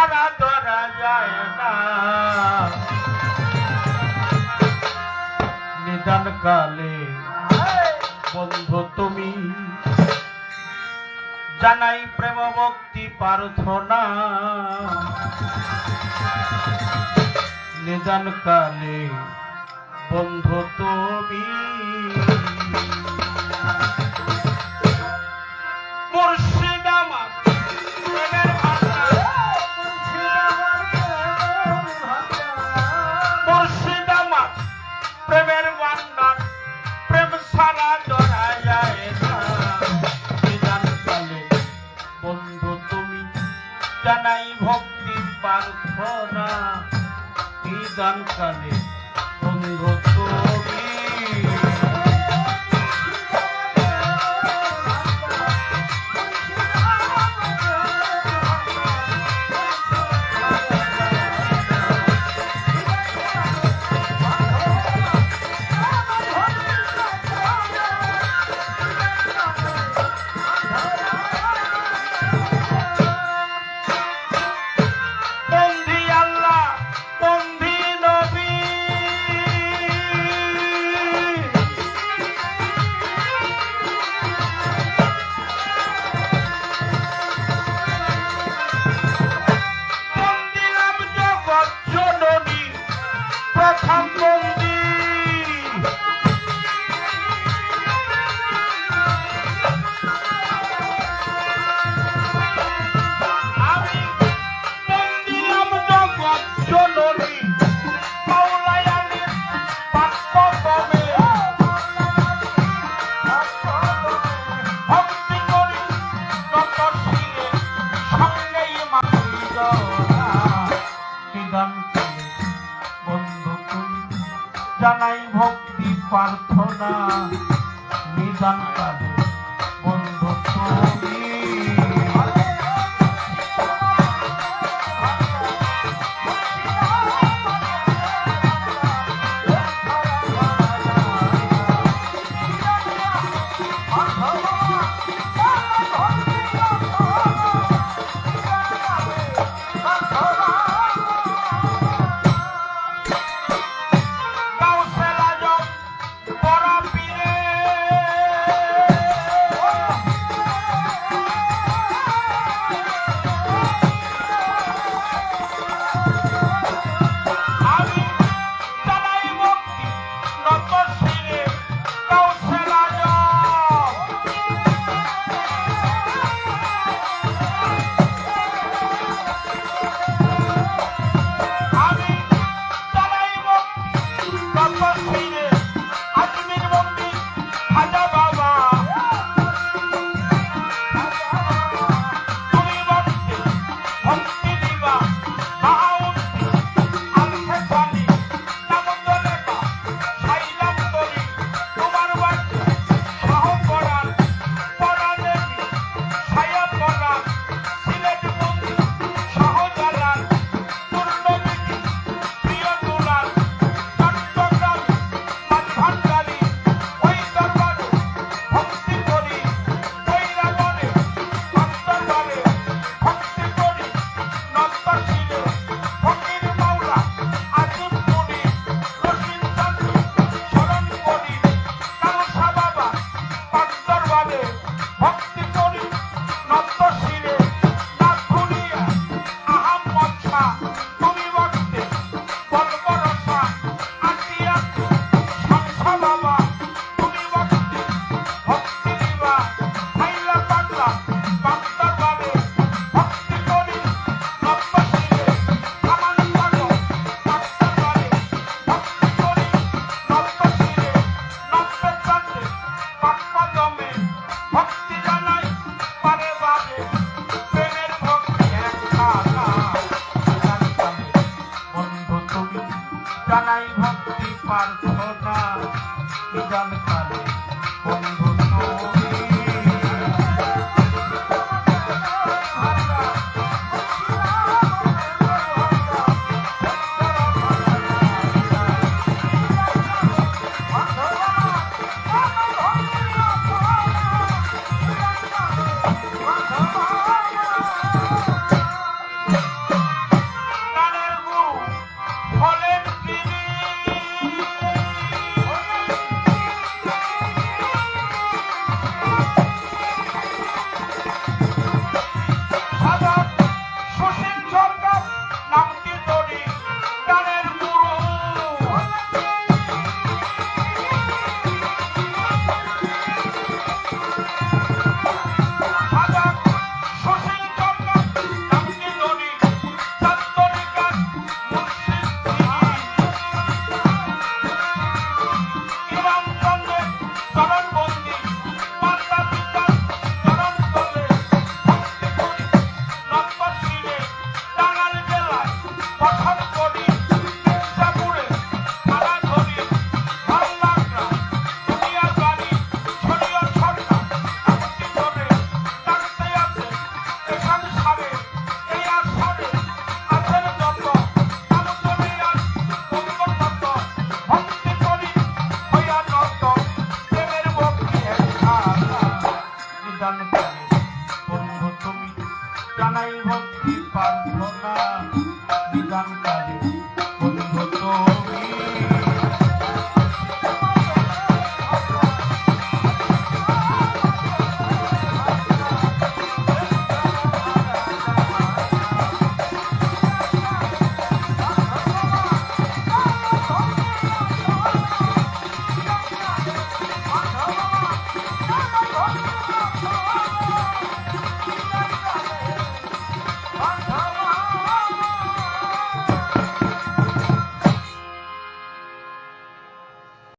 ছাড়া না নিদান কালে বন্ধু তুমি জানাই প্রেম ভক্তি প্রার্থনা। নিদান কালে বন্ধু তুমি মুর্শি সংসারে অঙ্গ প্রথম সন্তান jogar no. নিদান করে বন্ধু তুমি জানাই ভক্তি প্রার্থনা। ganga